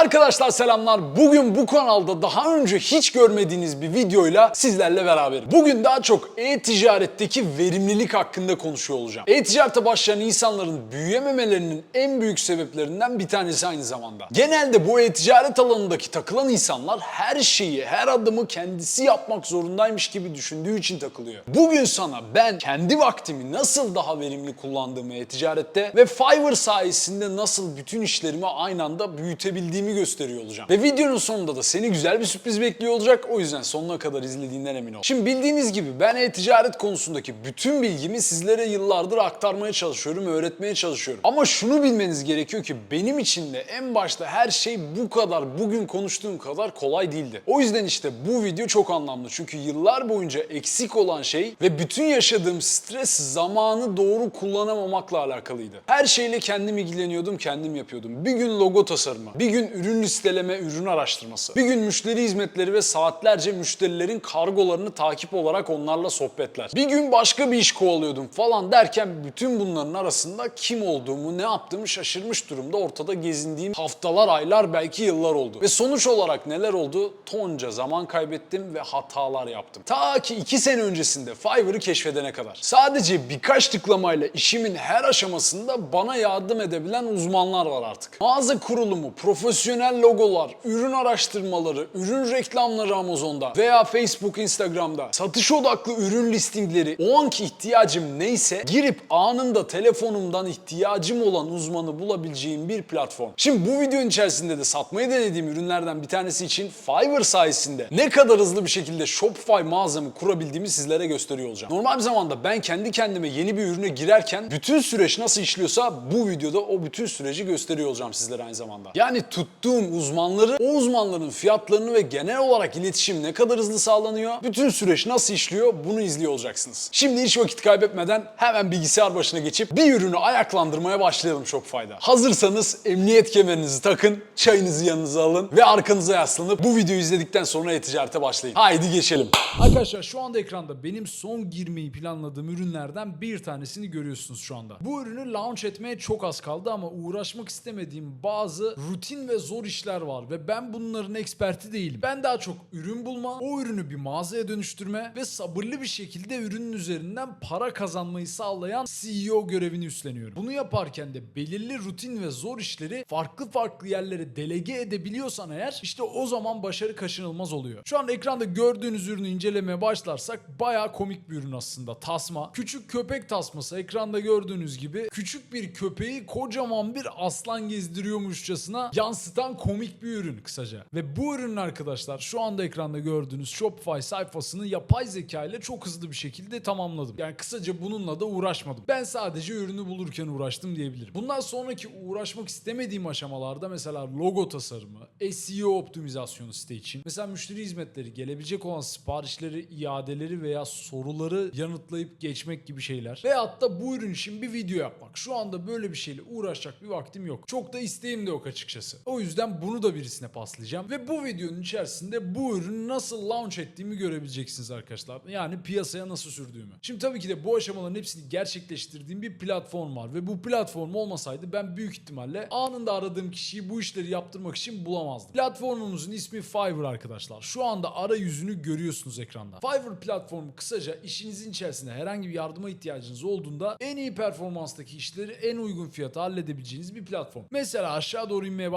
Arkadaşlar selamlar. Bugün bu kanalda daha önce hiç görmediğiniz bir videoyla sizlerle beraberim. Bugün daha çok e-ticaretteki verimlilik hakkında konuşuyor olacağım. E-ticarete başlayan insanların büyüyememelerinin en büyük sebeplerinden bir tanesi aynı zamanda. Genelde bu e-ticaret alanındaki takılan insanlar her şeyi, her adımı kendisi yapmak zorundaymış gibi düşündüğü için takılıyor. Bugün sana ben kendi vaktimi nasıl daha verimli kullandığımı e-ticarette ve Fiverr sayesinde nasıl bütün işlerimi aynı anda büyütebildiğimi gösteriyor olacağım. Ve videonun sonunda da seni güzel bir sürpriz bekliyor olacak. O yüzden sonuna kadar izlediğinden emin ol. Şimdi bildiğiniz gibi ben e-ticaret konusundaki bütün bilgimi sizlere yıllardır aktarmaya çalışıyorum, öğretmeye çalışıyorum. Ama şunu bilmeniz gerekiyor ki benim için de en başta her şey bu kadar, bugün konuştuğum kadar kolay değildi. O yüzden işte bu video çok anlamlı. Çünkü yıllar boyunca eksik olan şey ve bütün yaşadığım stres zamanı doğru kullanamamakla alakalıydı. Her şeyle kendim ilgileniyordum, kendim yapıyordum. Bir gün logo tasarımı, bir gün ürün listeleme, ürün araştırması, bir gün müşteri hizmetleri ve saatlerce müşterilerin kargolarını takip olarak onlarla sohbetler. Bir gün başka bir iş kovalıyordum falan derken bütün bunların arasında kim olduğumu, ne yaptığımı şaşırmış durumda ortada gezindiğim haftalar, aylar, belki yıllar oldu. Ve sonuç olarak neler oldu? Tonca zaman kaybettim ve hatalar yaptım. Ta ki iki sene öncesinde Fiverr'ı keşfedene kadar. Sadece birkaç tıklamayla işimin her aşamasında bana yardım edebilen uzmanlar var artık. Mağaza kurulumu, profesyonel logolar, ürün araştırmaları, ürün reklamları Amazon'da veya Facebook, Instagram'da, satış odaklı ürün listingleri, o anki ihtiyacım neyse girip anında telefonumdan ihtiyacım olan uzmanı bulabileceğim bir platform. Şimdi bu videonun içerisinde de satmayı denediğim ürünlerden bir tanesi için Fiverr sayesinde ne kadar hızlı bir şekilde Shopify mağazamı kurabildiğimi sizlere gösteriyor olacağım. Normal bir zamanda ben kendi kendime yeni bir ürüne girerken bütün süreç nasıl işliyorsa bu videoda o bütün süreci gösteriyor olacağım sizlere aynı zamanda. Yani tuttuğum uzmanları, o uzmanların fiyatlarını ve genel olarak iletişim ne kadar hızlı sağlanıyor, bütün süreç nasıl işliyor bunu izliyor olacaksınız. Şimdi hiç vakit kaybetmeden hemen bilgisayar başına geçip bir ürünü ayaklandırmaya başlayalım Shopify'da. Hazırsanız emniyet kemerinizi takın, çayınızı yanınıza alın ve arkanıza yaslanıp bu videoyu izledikten sonra e-ticarete başlayın. Haydi geçelim. Arkadaşlar şu anda ekranda benim son girmeyi planladığım ürünlerden bir tanesini görüyorsunuz şu anda. Bu ürünü launch etmeye çok az kaldı ama uğraşmak istemediğim bazı rutin ve zor işler var ve ben bunların eksperti değilim. Ben daha çok ürün bulma, o ürünü bir mağazaya dönüştürme ve sabırlı bir şekilde ürünün üzerinden para kazanmayı sağlayan CEO görevini üstleniyorum. Bunu yaparken de belirli rutin ve zor işleri farklı farklı yerlere delege edebiliyorsan eğer işte o zaman başarı kaçınılmaz oluyor. Şu an ekranda gördüğünüz ürünü incelemeye başlarsak bayağı komik bir ürün aslında. Tasma. Küçük köpek tasması ekranda gördüğünüz gibi küçük bir köpeği kocaman bir aslan gezdiriyormuşçasına yansıtan komik bir ürün kısaca. Ve bu ürünün arkadaşlar şu anda ekranda gördüğünüz Shopify sayfasını yapay zeka ile çok hızlı bir şekilde tamamladım. Yani kısaca bununla da uğraşmadım. Ben sadece ürünü bulurken uğraştım diyebilirim. Bundan sonraki uğraşmak istemediğim aşamalarda mesela logo tasarımı, SEO optimizasyonu site için, mesela müşteri hizmetleri, gelebilecek olan siparişleri, iadeleri veya soruları yanıtlayıp geçmek gibi şeyler. Veyahut da bu ürün için bir video yapmak. Şu anda böyle bir şeyle uğraşacak bir vaktim yok. Çok da isteğim de yok açıkçası. O yüzden bunu da birisine paslayacağım. Ve bu videonun içerisinde bu ürünü nasıl launch ettiğimi görebileceksiniz arkadaşlar. Yani piyasaya nasıl sürdüğümü. Şimdi tabii ki de bu aşamaların hepsini gerçekleştirdiğim bir platform var. Ve bu platform olmasaydı ben büyük ihtimalle anında aradığım kişiyi bu işleri yaptırmak için bulamazdım. Platformumuzun ismi Fiverr arkadaşlar. Şu anda arayüzünü görüyorsunuz ekranda. Fiverr platformu kısaca işinizin içerisinde herhangi bir yardıma ihtiyacınız olduğunda en iyi performanstaki işleri en uygun fiyata halledebileceğiniz bir platform. Mesela aşağı doğru inmeye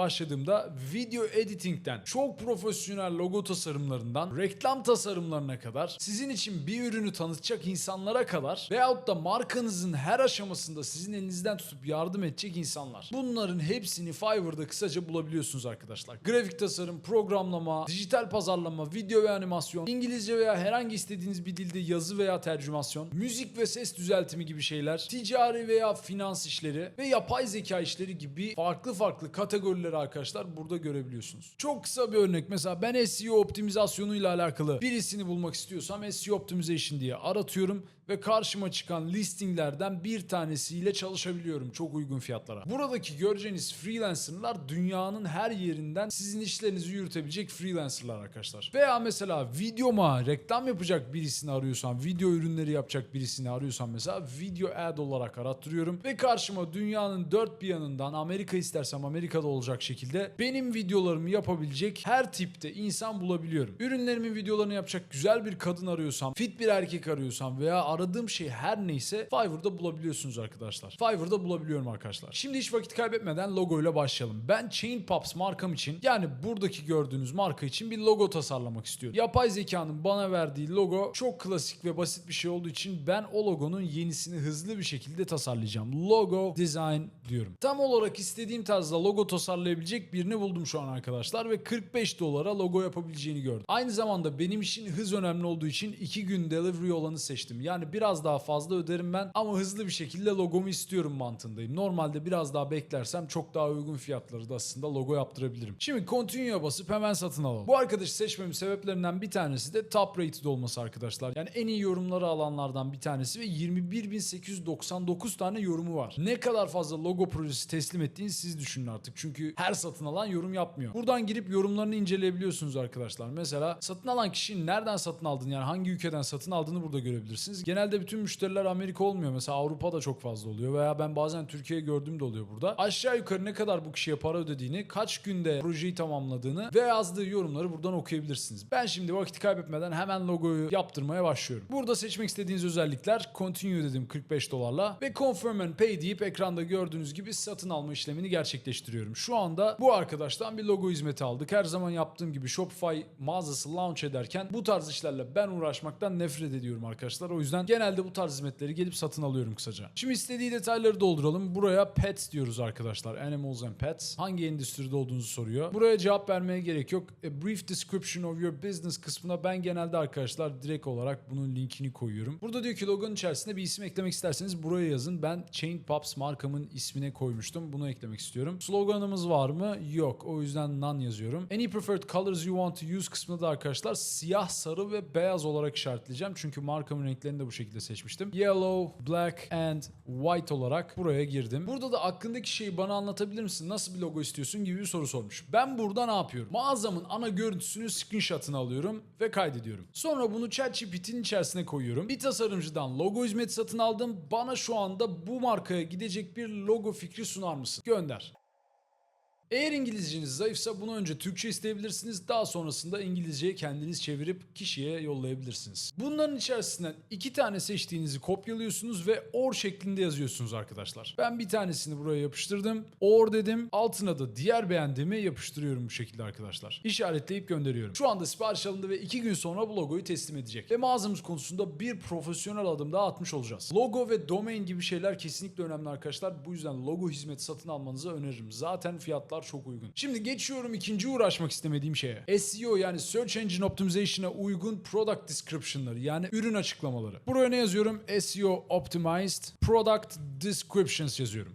başladığımda video editing'den çok profesyonel logo tasarımlarından reklam tasarımlarına kadar sizin için bir ürünü tanıtacak insanlara kadar veyahut da markanızın her aşamasında sizin elinizden tutup yardım edecek insanlar. Bunların hepsini Fiverr'da kısaca bulabiliyorsunuz arkadaşlar. Grafik tasarım, programlama, dijital pazarlama, video ve animasyon, İngilizce veya herhangi istediğiniz bir dilde yazı veya tercümasyon, müzik ve ses düzeltimi gibi şeyler, ticari veya finans işleri ve yapay zeka işleri gibi farklı farklı kategorileri arkadaşlar burada görebiliyorsunuz. Çok kısa bir örnek mesela ben SEO optimizasyonuyla alakalı birisini bulmak istiyorsam SEO optimization diye aratıyorum ve karşıma çıkan listinglerden bir tanesiyle çalışabiliyorum çok uygun fiyatlara. Buradaki göreceğiniz freelancerlar dünyanın her yerinden sizin işlerinizi yürütebilecek freelancerlar arkadaşlar. Veya mesela videoma reklam yapacak birisini arıyorsan, video ürünleri yapacak birisini arıyorsan mesela video ad olarak arattırıyorum ve karşıma dünyanın dört bir yanından Amerika istersem Amerika'da olacak şekilde benim videolarımı yapabilecek her tipte insan bulabiliyorum. Ürünlerimin videolarını yapacak güzel bir kadın arıyorsam, fit bir erkek arıyorsam veya aradığım şey her neyse Fiverr'da bulabiliyorsunuz arkadaşlar. Fiverr'da bulabiliyorum arkadaşlar. Şimdi hiç vakit kaybetmeden logoyla başlayalım. Ben Chain Pops markam için yani buradaki gördüğünüz marka için bir logo tasarlamak istiyorum. Yapay zekanın bana verdiği logo çok klasik ve basit bir şey olduğu için ben o logonun yenisini hızlı bir şekilde tasarlayacağım. Logo design diyorum. Tam olarak istediğim tarzda logo tasarlayabilecek birini buldum şu an arkadaşlar ve 45 dolara logo yapabileceğini gördüm. Aynı zamanda benim için hız önemli olduğu için 2 gün delivery olanı seçtim. Yani biraz daha fazla öderim ben ama hızlı bir şekilde logomu istiyorum mantığındayım. Normalde biraz daha beklersem çok daha uygun fiyatları da aslında logo yaptırabilirim. Şimdi continue'ya basıp hemen satın alalım. Bu arkadaşı seçmemin sebeplerinden bir tanesi de top rated olması arkadaşlar. Yani en iyi yorumları alanlardan bir tanesi ve 21.899 tane yorumu var. Ne kadar fazla logo projesi teslim ettiğini siz düşünün artık. Çünkü her satın alan yorum yapmıyor. Buradan girip yorumlarını inceleyebiliyorsunuz arkadaşlar. Mesela satın alan kişinin nereden satın aldığını yani hangi ülkeden satın aldığını burada görebilirsiniz. Genelde bütün müşteriler Amerika olmuyor. Mesela Avrupa'da çok fazla oluyor veya ben bazen Türkiye gördüğüm de oluyor burada. Aşağı yukarı ne kadar bu kişiye para ödediğini, kaç günde projeyi tamamladığını ve yazdığı yorumları buradan okuyabilirsiniz. Ben şimdi vakit kaybetmeden hemen logoyu yaptırmaya başlıyorum. Burada seçmek istediğiniz özellikler continue dedim 45 dolarla ve confirm and pay deyip ekranda gördüğünüz gibi satın alma işlemini gerçekleştiriyorum. Şu anda bu arkadaştan bir logo hizmeti aldık. Her zaman yaptığım gibi Shopify mağazası launch ederken bu tarz işlerle ben uğraşmaktan nefret ediyorum arkadaşlar. O yüzden genelde bu tarz hizmetleri gelip satın alıyorum kısaca. Şimdi istediği detayları dolduralım. Buraya pets diyoruz arkadaşlar. Animals and pets. Hangi endüstride olduğunuzu soruyor. Buraya cevap vermeye gerek yok. A brief description of your business kısmına ben genelde arkadaşlar direkt olarak bunun linkini koyuyorum. Burada diyor ki logonun içerisinde bir isim eklemek isterseniz buraya yazın. Ben Chain Pops markamın ismine koymuştum. Bunu eklemek istiyorum. Sloganımız var mı? Yok. O yüzden none yazıyorum. Any preferred colors you want to use kısmında da arkadaşlar siyah, sarı ve beyaz olarak işaretleyeceğim. Çünkü markamın renklerini de bu şekilde seçmiştim. Yellow, black and white olarak buraya girdim. Burada da aklındaki şeyi bana anlatabilir misin? Nasıl bir logo istiyorsun gibi bir soru sormuş. Ben burada ne yapıyorum? Mağazamın ana görüntüsünü screenshot'ını alıyorum ve kaydediyorum. Sonra bunu ChatGPT'nin içerisine koyuyorum. Bir tasarımcıdan logo hizmeti satın aldım. Bana şu anda bu markaya gidecek bir logo fikri sunar mısın? Gönder. Eğer İngilizceniz zayıfsa bunu önce Türkçe isteyebilirsiniz. Daha sonrasında İngilizceye kendiniz çevirip kişiye yollayabilirsiniz. Bunların içerisinden iki tane seçtiğinizi kopyalıyorsunuz ve or şeklinde yazıyorsunuz arkadaşlar. Ben bir tanesini buraya yapıştırdım. Or dedim. Altına da diğer beğendiğimi yapıştırıyorum bu şekilde arkadaşlar. İşaretleyip gönderiyorum. Şu anda sipariş alındı ve iki gün sonra bu logoyu teslim edecek. Ve mağazamız konusunda bir profesyonel adım daha atmış olacağız. Logo ve domain gibi şeyler kesinlikle önemli arkadaşlar. Bu yüzden logo hizmeti satın almanızı öneririm. Zaten fiyatlar çok uygun. Şimdi geçiyorum ikinci uğraşmak istemediğim şeye. SEO yani Search Engine Optimization'a uygun product description'ları yani ürün açıklamaları. Buraya ne yazıyorum? SEO Optimized Product Descriptions yazıyorum.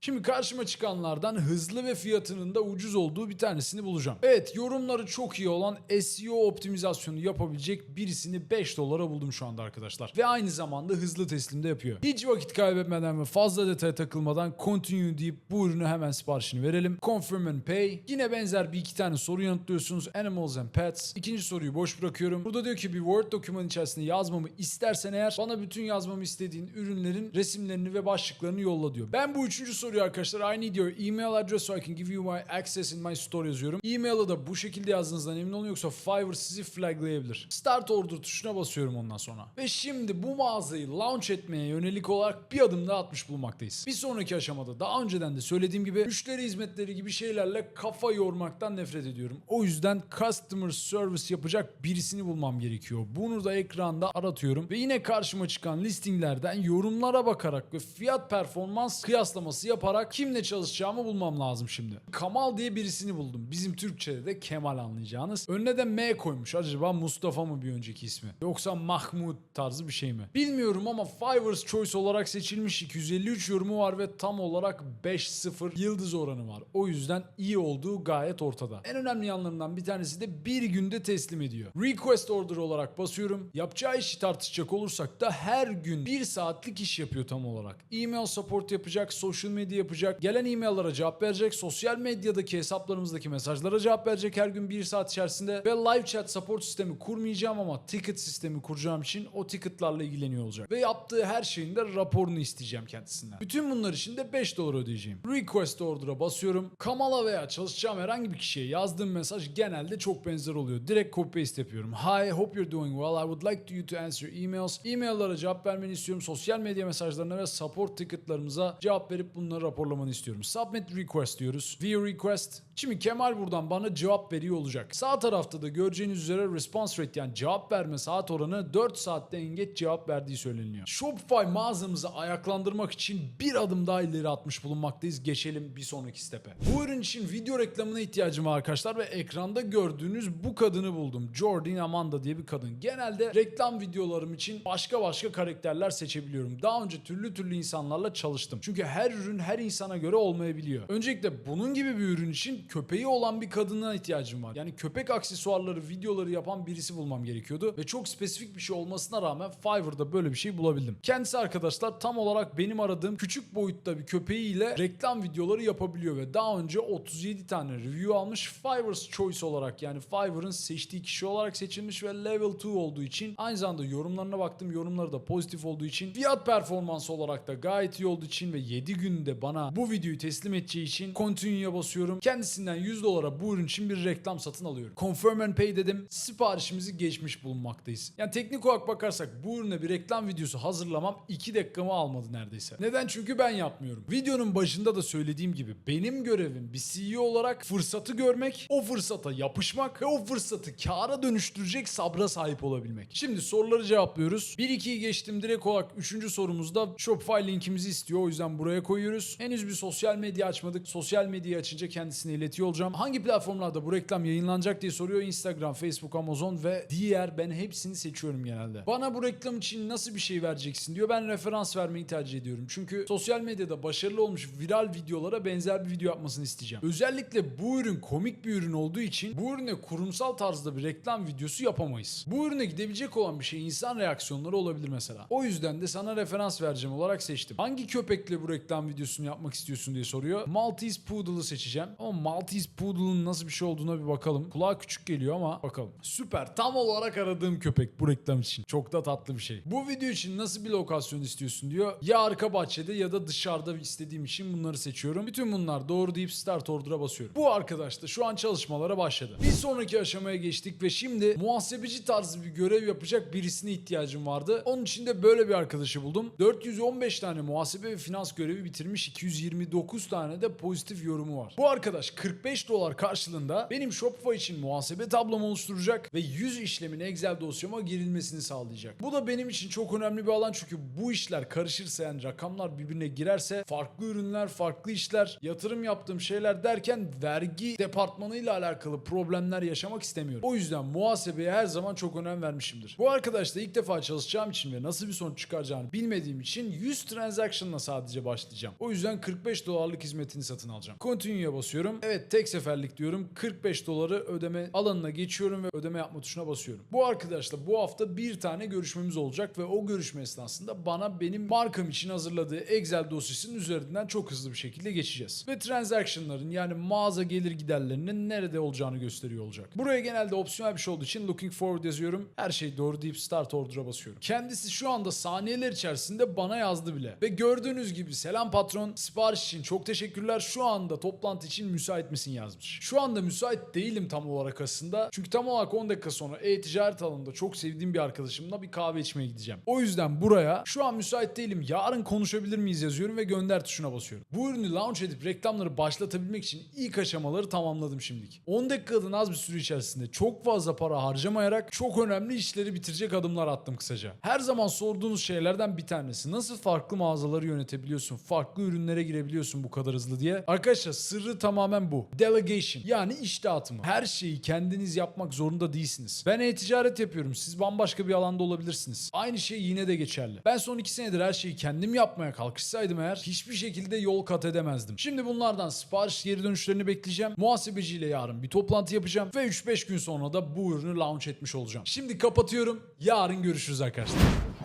Şimdi karşıma çıkanlardan hızlı ve fiyatının da ucuz olduğu bir tanesini bulacağım. Evet yorumları çok iyi olan SEO optimizasyonu yapabilecek birisini 5 dolara buldum şu anda arkadaşlar. Ve aynı zamanda hızlı teslimde yapıyor. Hiç vakit kaybetmeden ve fazla detaya takılmadan continue deyip bu ürünü hemen siparişini verelim. Confirm and pay. Yine benzer bir iki tane soru yanıtlıyorsunuz. Animals and pets. İkinci soruyu boş bırakıyorum. Burada diyor ki bir Word doküman içerisinde yazmamı istersen eğer bana bütün yazmamı istediğin ürünlerin resimlerini ve başlıklarını yolla diyor. Ben bu üçüncü soruyu arkadaşlar I need your email address so I can give you my access in my store yazıyorum. E-mail'ı da bu şekilde yazdığınızdan emin olun yoksa Fiverr sizi flaglayabilir. Start order tuşuna basıyorum ondan sonra. Ve şimdi bu mağazayı launch etmeye yönelik olarak bir adım daha atmış bulunmaktayız. Bir sonraki aşamada daha önceden de söylediğim gibi müşteri hizmetleri gibi şeylerle kafa yormaktan nefret ediyorum. O yüzden customer service yapacak birisini bulmam gerekiyor. Bunu da ekranda aratıyorum ve yine karşıma çıkan listinglerden yorumlara bakarak ve fiyat performans kıyaslaması yaparak yaparak kimle çalışacağımı bulmam lazım şimdi. Kamal diye birisini buldum. Bizim Türkçe'de de Kemal anlayacağınız. Önüne de M koymuş. Acaba Mustafa mı bir önceki ismi? Yoksa Mahmut tarzı bir şey mi? Bilmiyorum ama Fiverr's Choice olarak seçilmiş 253 yorumu var ve tam olarak 5-0 yıldız oranı var. O yüzden iyi olduğu gayet ortada. En önemli yanlarından bir tanesi de bir günde teslim ediyor. Request order olarak basıyorum. Yapacağı işi tartışacak olursak da her gün bir saatlik iş yapıyor tam olarak. E-mail support yapacak, social media yapacak, gelen e-maillere cevap verecek, sosyal medyadaki hesaplarımızdaki mesajlara cevap verecek her gün bir saat içerisinde ve live chat support sistemi kurmayacağım ama ticket sistemi kuracağım için o ticketlarla ilgileniyor olacak. Ve yaptığı her şeyin de raporunu isteyeceğim kendisinden. Bütün bunlar için de 5 dolar ödeyeceğim. Request order'a basıyorum. Kamala veya çalışacağım herhangi bir kişiye yazdığım mesaj genelde çok benzer oluyor. Direkt copy paste yapıyorum. Hi, hope you're doing well. I would like you to answer emails. E-mail'lara cevap vermeni istiyorum. Sosyal medya mesajlarına ve support ticketlarımıza cevap verip bunları raporlamanı istiyorum. Submit request diyoruz. View request. Şimdi Kemal buradan bana cevap veriyor olacak. Sağ tarafta da göreceğiniz üzere response rate yani cevap verme saat oranı 4 saatte en geç cevap verdiği söyleniyor. Shopify mağazamızı ayaklandırmak için bir adım daha ileri atmış bulunmaktayız. Geçelim bir sonraki step'e. Bu ürün için video reklamına ihtiyacım var arkadaşlar ve ekranda gördüğünüz bu kadını buldum. Jordan Amanda diye bir kadın. Genelde reklam videolarım için başka başka karakterler seçebiliyorum. Daha önce türlü türlü insanlarla çalıştım. Çünkü her ürün her insana göre olmayabiliyor. Öncelikle bunun gibi bir ürün için köpeği olan bir kadına ihtiyacım var. Yani köpek aksesuarları, videoları yapan birisi bulmam gerekiyordu. Ve çok spesifik bir şey olmasına rağmen Fiverr'da böyle bir şey bulabildim. Kendisi arkadaşlar tam olarak benim aradığım küçük boyutta bir köpeğiyle reklam videoları yapabiliyor ve daha önce 37 tane review almış. Fiverr's Choice olarak yani Fiverr'ın seçtiği kişi olarak seçilmiş ve level 2 olduğu için aynı zamanda yorumlarına baktım. Yorumları da pozitif olduğu için fiyat performansı olarak da gayet iyi olduğu için ve 7 günde bana bu videoyu teslim edeceği için continue'ya basıyorum. Kendisinden 100 dolara bu ürün için bir reklam satın alıyorum. Confirm and pay dedim. Siparişimizi geçmiş bulunmaktayız. Yani teknik olarak bakarsak bu ürüne bir reklam videosu hazırlamam 2 dakikamı almadı neredeyse. Neden? Çünkü ben yapmıyorum. Videonun başında da söylediğim gibi benim görevim bir CEO olarak fırsatı görmek, o fırsata yapışmak ve o fırsatı kâra dönüştürecek sabra sahip olabilmek. Şimdi soruları cevaplıyoruz. 1-2'yi geçtim direkt olarak 3. sorumuzda Shopify linkimizi istiyor. O yüzden buraya koyuyoruz. Henüz bir sosyal medya açmadık. Sosyal medyayı açınca kendisine iletiyor olacağım. Hangi platformlarda bu reklam yayınlanacak diye soruyor. Instagram, Facebook, Amazon ve diğer ben hepsini seçiyorum genelde. Bana bu reklam için nasıl bir şey vereceksin diyor. Ben referans vermeyi tercih ediyorum. Çünkü sosyal medyada başarılı olmuş viral videolara benzer bir video yapmasını isteyeceğim. Özellikle bu ürün komik bir ürün olduğu için bu ürüne kurumsal tarzda bir reklam videosu yapamayız. Bu ürüne gidebilecek olan bir şey insan reaksiyonları olabilir mesela. O yüzden de sana referans vereceğim olarak seçtim. Hangi köpekle bu reklam videosunu yapmak istiyorsun diye soruyor. Maltese Poodle'ı seçeceğim. Ama Maltese Poodle'ın nasıl bir şey olduğuna bir bakalım. Kulağa küçük geliyor ama bakalım. Süper. Tam olarak aradığım köpek bu reklam için. Çok da tatlı bir şey. Bu video için nasıl bir lokasyon istiyorsun diyor. Ya arka bahçede ya da dışarıda istediğim için bunları seçiyorum. Bütün bunlar doğru deyip start order'a basıyorum. Bu arkadaş da şu an çalışmalara başladı. Bir sonraki aşamaya geçtik ve şimdi muhasebeci tarzı bir görev yapacak birisine ihtiyacım vardı. Onun için de böyle bir arkadaşı buldum. 415 tane muhasebe ve finans görevi bitirmiş. 229 tane de pozitif yorumu var. Bu arkadaş 45 dolar karşılığında benim Shopify için muhasebe tablomu oluşturacak ve 100 işlemin Excel dosyama girilmesini sağlayacak. Bu da benim için çok önemli bir alan çünkü bu işler karışırsa yani rakamlar birbirine girerse farklı ürünler, farklı işler, yatırım yaptığım şeyler derken vergi departmanıyla alakalı problemler yaşamak istemiyorum. O yüzden muhasebeye her zaman çok önem vermişimdir. Bu arkadaşla ilk defa çalışacağım için ve nasıl bir sonuç çıkaracağını bilmediğim için 100 transaction'la sadece başlayacağım. O yüzden 45 dolarlık hizmetini satın alacağım. Continue'ya basıyorum. Evet tek seferlik diyorum. 45 doları ödeme alanına geçiyorum ve ödeme yapma tuşuna basıyorum. Bu arkadaşla bu hafta bir tane görüşmemiz olacak ve o görüşme esnasında bana benim markam için hazırladığı Excel dosyasının üzerinden çok hızlı bir şekilde geçeceğiz. Ve transaction'ların yani mağaza gelir giderlerinin nerede olacağını gösteriyor olacak. Buraya genelde opsiyonel bir şey olduğu için looking forward yazıyorum. Her şey doğru deyip start order'a basıyorum. Kendisi şu anda saniyeler içerisinde bana yazdı bile. Ve gördüğünüz gibi selam patron sipariş için çok teşekkürler. Şu anda toplantı için müsait müsait misin yazmış. Şu anda müsait değilim tam olarak aslında. Çünkü tam olarak 10 dakika sonra e-ticaret alanında çok sevdiğim bir arkadaşımla bir kahve içmeye gideceğim. O yüzden buraya şu an müsait değilim yarın konuşabilir miyiz yazıyorum ve gönder tuşuna basıyorum. Bu ürünü launch edip reklamları başlatabilmek için ilk aşamaları tamamladım şimdilik. 10 dakikadan az bir süre içerisinde çok fazla para harcamayarak çok önemli işleri bitirecek adımlar attım kısaca. Her zaman sorduğunuz şeylerden bir tanesi. Nasıl farklı mağazaları yönetebiliyorsun? Farklı ürünlere girebiliyorsun bu kadar hızlı diye. Arkadaşlar sırrı tamamen bu. Delegation yani iş dağıtımı. Her şeyi kendiniz yapmak zorunda değilsiniz. Ben e-ticaret yapıyorum. Siz bambaşka bir alanda olabilirsiniz. Aynı şey yine de geçerli. Ben son iki senedir her şeyi kendim yapmaya kalkışsaydım eğer hiçbir şekilde yol kat edemezdim. Şimdi bunlardan sipariş geri dönüşlerini bekleyeceğim. Muhasebeciyle yarın bir toplantı yapacağım ve 3-5 gün sonra da bu ürünü launch etmiş olacağım. Şimdi kapatıyorum. Yarın görüşürüz arkadaşlar.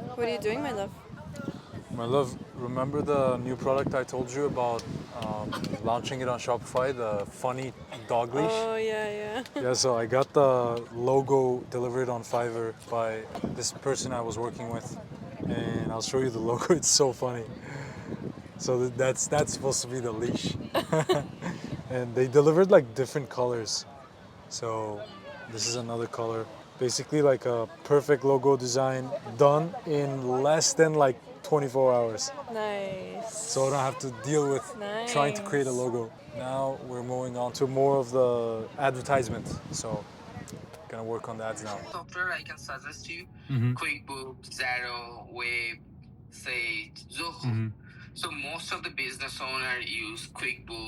What are you doing, my love? My love, remember the new product I told you about um, launching it on Shopify, the funny dog leash? Oh yeah, yeah. Yeah, so I got the logo delivered on Fiverr by this person I was working with, and I'll show you the logo. It's so funny. So that's that's supposed to be the leash, and they delivered like different colors. So this is another color. Basically, like a perfect logo design done in less than like 24 hours. Nice. So I don't have to deal with trying to create a logo. Now we're moving on to more of the advertisement. So gonna work on the ads now. software I can suggest you Mm-hmm. QuickBooks, Xero, Web, Sage, Zoho. Mm-hmm. So most of the business owner use QuickBook.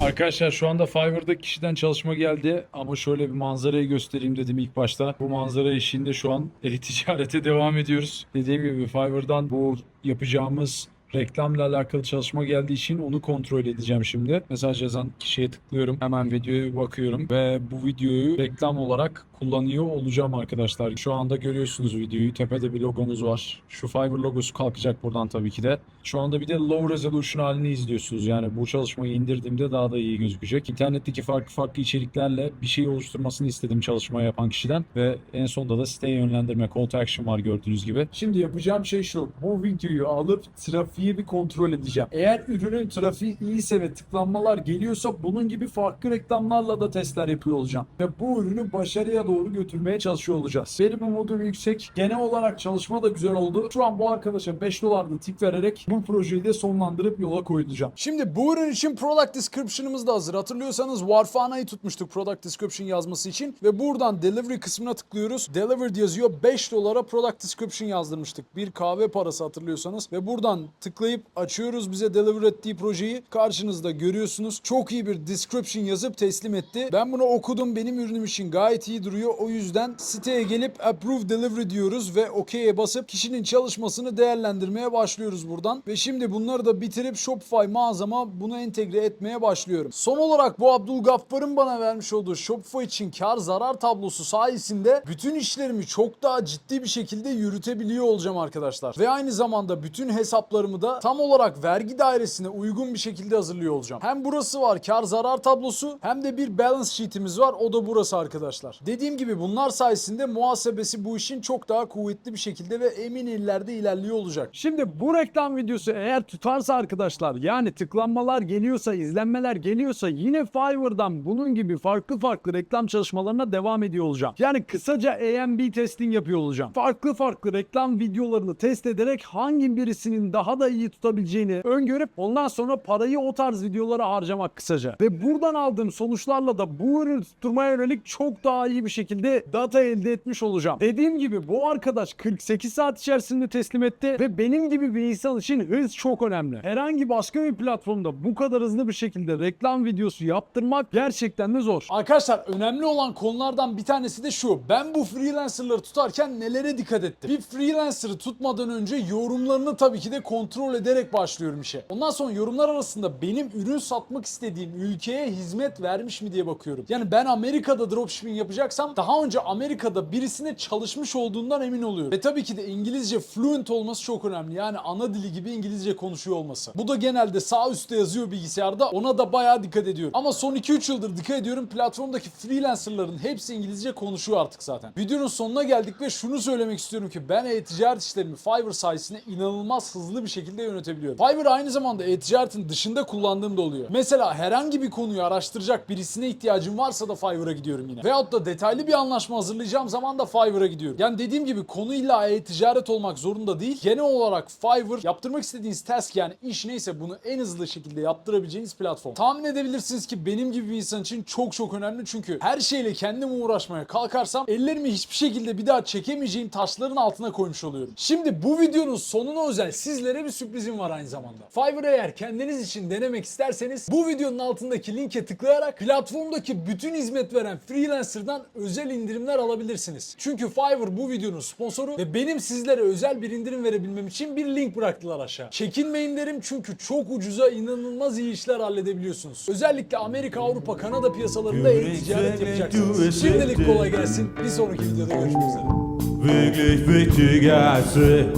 Arkadaşlar şu anda Fiverr'da kişiden çalışma geldi ama şöyle bir manzarayı göstereyim dedim ilk başta. Bu manzara eşliğinde şu an e-ticarete devam ediyoruz. Dediğim gibi Fiverr'dan bu yapacağımız reklamla alakalı çalışma geldiği için onu kontrol edeceğim şimdi. Mesaj yazan kişiye tıklıyorum. Hemen videoya bakıyorum ve bu videoyu reklam olarak kullanıyor olacağım arkadaşlar. Şu anda görüyorsunuz videoyu. Tepede bir logomuz var. Şu Fiverr logosu kalkacak buradan tabii ki de. Şu anda bir de low resolution halini izliyorsunuz. Yani bu çalışmayı indirdiğimde daha da iyi gözükecek. İnternetteki farklı farklı içeriklerle bir şey oluşturmasını istedim çalışma yapan kişiden ve en sonunda da siteye yönlendirme call to action var gördüğünüz gibi. Şimdi yapacağım şey şu. Bu videoyu alıp trafiği bir kontrol edeceğim. Eğer ürünün trafiği iyiyse ve tıklanmalar geliyorsa bunun gibi farklı reklamlarla da testler yapıyor olacağım. Ve bu ürünü başarıya doğru götürmeye çalışıyor olacağız. Verim umudu yüksek. Genel olarak çalışma da güzel oldu. Şu an bu arkadaşa 5 dolarlı tip vererek bu projeyi de sonlandırıp yola koyulacağım. Şimdi bu ürün için product description'ımız da hazır. Hatırlıyorsanız Warfana'yı tutmuştuk product description yazması için ve buradan delivery kısmına tıklıyoruz. Delivered yazıyor. 5 dolara product description yazdırmıştık. Bir kahve parası hatırlıyorsanız ve buradan tıklayıp açıyoruz bize deliver ettiği projeyi. Karşınızda görüyorsunuz. Çok iyi bir description yazıp teslim etti. Ben bunu okudum. Benim ürünüm için gayet iyi duruyor. O yüzden siteye gelip approve delivery diyoruz ve OK'ye basıp kişinin çalışmasını değerlendirmeye başlıyoruz buradan. Ve şimdi bunları da bitirip Shopify mağazama bunu entegre etmeye başlıyorum. Son olarak bu Abdülgaffar'ın bana vermiş olduğu Shopify için kar zarar tablosu sayesinde bütün işlerimi çok daha ciddi bir şekilde yürütebiliyor olacağım arkadaşlar. Ve aynı zamanda bütün hesaplarımı da tam olarak vergi dairesine uygun bir şekilde hazırlıyor olacağım. Hem burası var kar zarar tablosu hem de bir balance sheet'imiz var o da burası arkadaşlar. Dediğim gibi bunlar sayesinde muhasebesi bu işin çok daha kuvvetli bir şekilde ve emin ellerde ilerliyor olacak. Şimdi bu reklam videosu eğer tutarsa arkadaşlar yani tıklanmalar geliyorsa, izlenmeler geliyorsa yine Fiverr'dan bunun gibi farklı farklı reklam çalışmalarına devam ediyor olacağım. Yani kısaca A&B testing yapıyor olacağım. Farklı farklı reklam videolarını test ederek hangi birisinin daha da iyi tutabileceğini öngörüp ondan sonra parayı o tarz videolara harcamak kısaca. Ve buradan aldığım sonuçlarla da bu ürünü tutturmaya yönelik çok daha iyi bir şekilde data elde etmiş olacağım. Dediğim gibi bu arkadaş 48 saat içerisinde teslim etti ve benim gibi bir insan için hız çok önemli. Herhangi başka bir platformda bu kadar hızlı bir şekilde reklam videosu yaptırmak gerçekten de zor. Arkadaşlar önemli olan konulardan bir tanesi de şu. Ben bu freelancerları tutarken nelere dikkat ettim? Bir freelancer'ı tutmadan önce yorumlarını tabii ki de kontrol ederek başlıyorum işe. Ondan sonra yorumlar arasında benim ürün satmak istediğim ülkeye hizmet vermiş mi diye bakıyorum. Yani ben Amerika'da dropshipping yapacaksam kalkarsam daha önce Amerika'da birisine çalışmış olduğundan emin oluyorum. Ve tabii ki de İngilizce fluent olması çok önemli. Yani ana dili gibi İngilizce konuşuyor olması. Bu da genelde sağ üstte yazıyor bilgisayarda. Ona da bayağı dikkat ediyorum. Ama son 2-3 yıldır dikkat ediyorum. Platformdaki freelancerların hepsi İngilizce konuşuyor artık zaten. Videonun sonuna geldik ve şunu söylemek istiyorum ki ben e-ticaret işlerimi Fiverr sayesinde inanılmaz hızlı bir şekilde yönetebiliyorum. Fiverr aynı zamanda e-ticaretin dışında kullandığım da oluyor. Mesela herhangi bir konuyu araştıracak birisine ihtiyacım varsa da Fiverr'a gidiyorum yine. Veyahut da detaylı bir anlaşma hazırlayacağım zaman da Fiverr'a gidiyorum. Yani dediğim gibi konu illa e-ticaret olmak zorunda değil. Genel olarak Fiverr yaptırmak istediğiniz task yani iş neyse bunu en hızlı şekilde yaptırabileceğiniz platform. Tahmin edebilirsiniz ki benim gibi bir insan için çok çok önemli çünkü her şeyle kendim uğraşmaya kalkarsam ellerimi hiçbir şekilde bir daha çekemeyeceğim taşların altına koymuş oluyorum. Şimdi bu videonun sonuna özel sizlere bir sürprizim var aynı zamanda. Fiverr eğer kendiniz için denemek isterseniz bu videonun altındaki linke tıklayarak platformdaki bütün hizmet veren freelancer'dan özel indirimler alabilirsiniz. Çünkü Fiverr bu videonun sponsoru ve benim sizlere özel bir indirim verebilmem için bir link bıraktılar aşağı. Çekinmeyin derim çünkü çok ucuza inanılmaz iyi işler halledebiliyorsunuz. Özellikle Amerika, Avrupa, Kanada piyasalarında e-ticaret yapacaksınız. Şimdilik kolay gelsin. Bir sonraki videoda görüşmek üzere. wirklich wichtigste.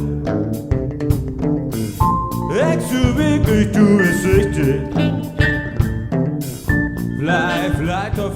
Ich so wirklich, du es richtig. Vielleicht, doch vielleicht auch